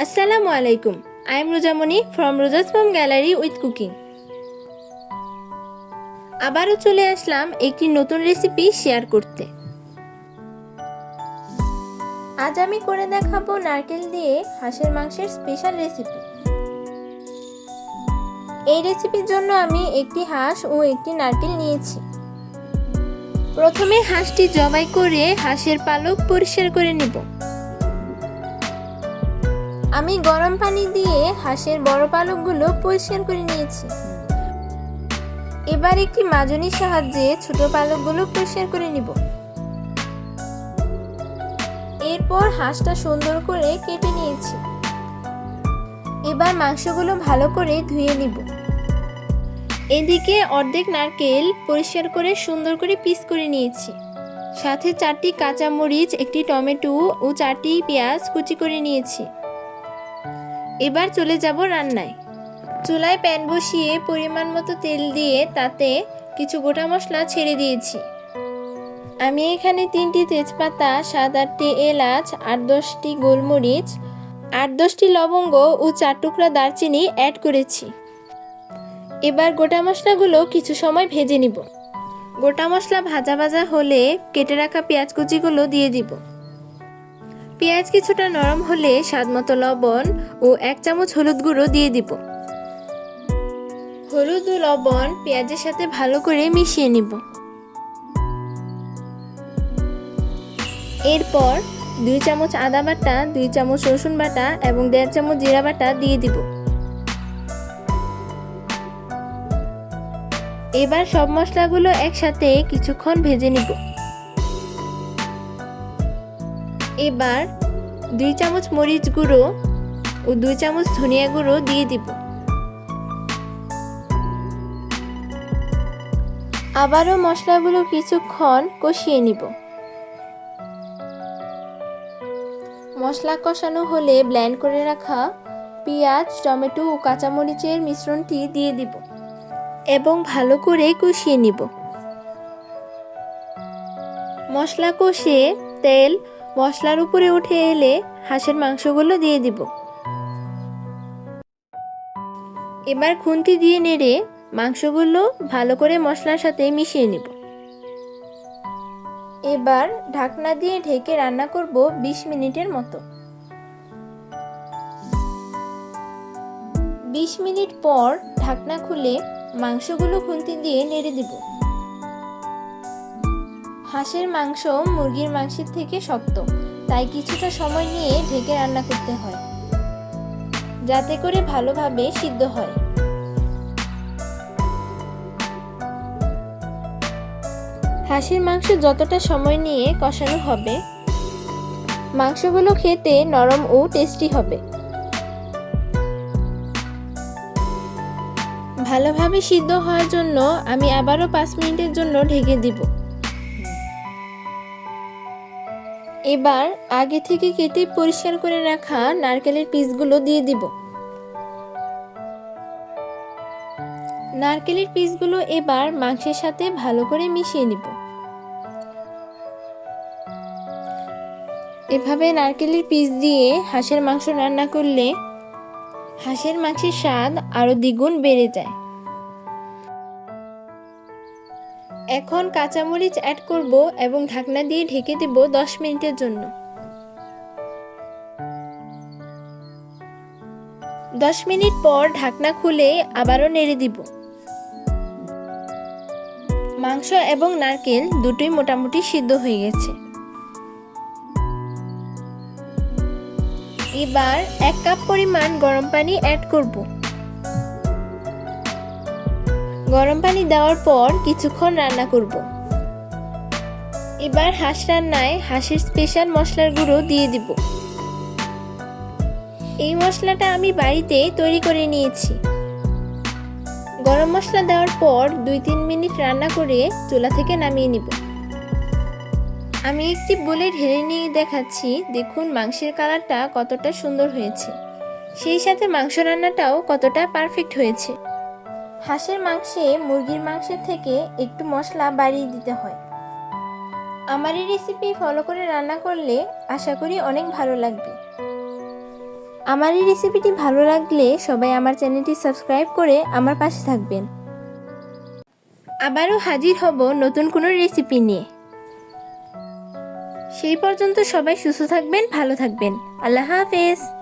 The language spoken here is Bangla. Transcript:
আসসালামু আলাইকুম আই এম রোজামণি ফ্রম রোজাস মম গ্যালারি উইথ কুকিং। আবারও চলে আসলাম একটি নতুন রেসিপি শেয়ার করতে। আজ আমি করে দেখাবো নারকেল দিয়ে হাঁসের মাংসের স্পেশাল রেসিপি এই রেসিপির জন্য আমি একটি হাঁস ও একটি নারকেল নিয়েছি। প্রথমে হাঁসটি জবাই করে হাঁসের পালক পরিষ্কার করে নিব। আমি গরম পানি দিয়ে হাঁসের বড় পালকগুলো পরিষ্কার করে নিয়েছি। এবার একটি মাজনির সাহায্যে ছোট পালকগুলো পরিষ্কার করে নিব। এরপর হাঁসটা সুন্দর করে কেটে নিয়েছি। এবার মাংসগুলো ভালো করে ধুয়ে নিব। এদিকে অর্ধেক নারকেল পরিষ্কার করে সুন্দর করে পিস করে নিয়েছি। সাথে চারটি কাঁচামরিচ, একটি টমেটো ও চারটি পেঁয়াজ কুচি করে নিয়েছি। এবার চলে যাব রান্নায়। চুলায় প্যান বসিয়ে পরিমাণ মতো তেল দিয়ে তাতে কিছু গোটা মশলা ছেড়ে দিয়েছি। আমি এখানে তিনটি তেজপাতা, সাত আটটি এলাচ, আট দশটি গোলমরিচ, আট দশটি লবঙ্গ ও চার টুকরা দারচিনি অ্যাড করেছি। এবার গোটা মশলাগুলো কিছু সময় ভেজে নিব। গোটা মশলা ভাজা ভাজা হলে কেটে রাখা পেঁয়াজ কুচিগুলো দিয়ে দিব। পেঁয়াজ কিছুটা নরম হলে স্বাদ মতো লবণ ও এক চামচ হলুদ গুঁড়ো দিয়ে দিব। হলুদ ও লবণ পেঁয়াজের সাথে ভালো করে মিশিয়ে নিব। এরপর দুই চামচ আদা বাটা, দুই চামচ রসুন বাটা এবং দেড় চামচ জিরা বাটা দিয়ে দিব। এবার সব মশলাগুলো একসাথে কিছুক্ষণ ভেজে নিব। এবার দুই চামচ মরিচ গুঁড়ো ও দুই চামচ ধনিয়া গুঁড়ো দিয়ে দিব। আবারও মশলাগুলো কিছুক্ষণ কষিয়ে নিব। মশলা কষানো হলে ব্ল্যান্ড করে রাখা পেঁয়াজ, টমেটো ও কাঁচামরিচের মিশ্রণটি দিয়ে দিব এবং ভালো করে কষিয়ে নিব। মশলা কষিয়ে তেল মশলার উপরে উঠে এলে হাঁসের মাংসগুলো দিয়ে দিব। এবার খুন্তি দিয়ে নেড়ে মাংসগুলো ভালো করে মশলার সাথে মিশিয়ে নিব। এবার ঢাকনা দিয়ে ঢেকে রান্না করব ২০ মিনিটের মতো। ২০ মিনিট পর ঢাকনা খুলে মাংসগুলো খুন্তি দিয়ে নেড়ে দিব। হাঁসের মাংস মুরগির মাংসের থেকে শক্ত। তাই কিছুটা সময় নিয়ে ঢেকে রান্না করতে হয়। যাতে করে ভালোভাবে সিদ্ধ হয়। হাঁসের মাংস যতটা সময় নিয়ে কষানো হবে, মাংসগুলো খেতে নরম ও টেস্টি হবে। ভালোভাবে সিদ্ধ হওয়ার জন্য আমি আবারও পাঁচ মিনিটের জন্য ঢেকে দিব। এবার আগে থেকে কেটে পরিষ্কার করে রাখা নারকেলের পিসগুলো দিয়ে দিব। নারকেলের পিসগুলো এবার মাংসের সাথে ভালো করে মিশিয়ে নিব। এভাবে নারকেলের পিস দিয়ে হাঁসের মাংস রান্না করলে হাঁসের মাংসের স্বাদ আরও দ্বিগুণ বেড়ে যায়। এখন কাঁচামরিচ অ্যাড করব এবং ঢাকনা দিয়ে ঢেকে দেব দশ মিনিটের জন্য। দশ মিনিট পর ঢাকনা খুলে আবারও নেড়ে দিব। মাংস এবং নারকেল দুটোই মোটামুটি সিদ্ধ হয়ে গেছে। এবার এক কাপ পরিমাণ গরম পানি অ্যাড করব। গরম পানি দেওয়ার পর কিছুক্ষণ রান্না করব। এবার হাঁস রান্নায় হাঁসের স্পেশাল মশলার গুঁড়ো দিয়ে দিব। এই মশলাটা আমি বাড়িতে তৈরি করে নিয়েছি। গরম মশলা দেওয়ার পর দুই তিন মিনিট রান্না করে চুলা থেকে নামিয়ে নিব। আমি একটি বলে ঢেলে নিয়ে দেখাচ্ছি, দেখুন মাংসের কালারটা কতটা সুন্দর হয়েছে। সেই সাথে মাংস রান্নাটাও কতটা পারফেক্ট হয়েছে। হাঁসের মাংসে, মুরগির মাংসের থেকে একটু মশলা বাড়িয়ে দিতে হয়। আমার এই রেসিপি ফলো করে রান্না করলে আশা করি অনেক ভালো লাগবে। আমার এই রেসিপিটি ভালো লাগলে সবাই আমার চ্যানেলটি সাবস্ক্রাইব করে আমার পাশে থাকবেন। আবারও হাজির হব নতুন কোনো রেসিপি নিয়ে। সেই পর্যন্ত সবাই সুস্থ থাকবেন, ভালো থাকবেন। আল্লাহ হাফেজ।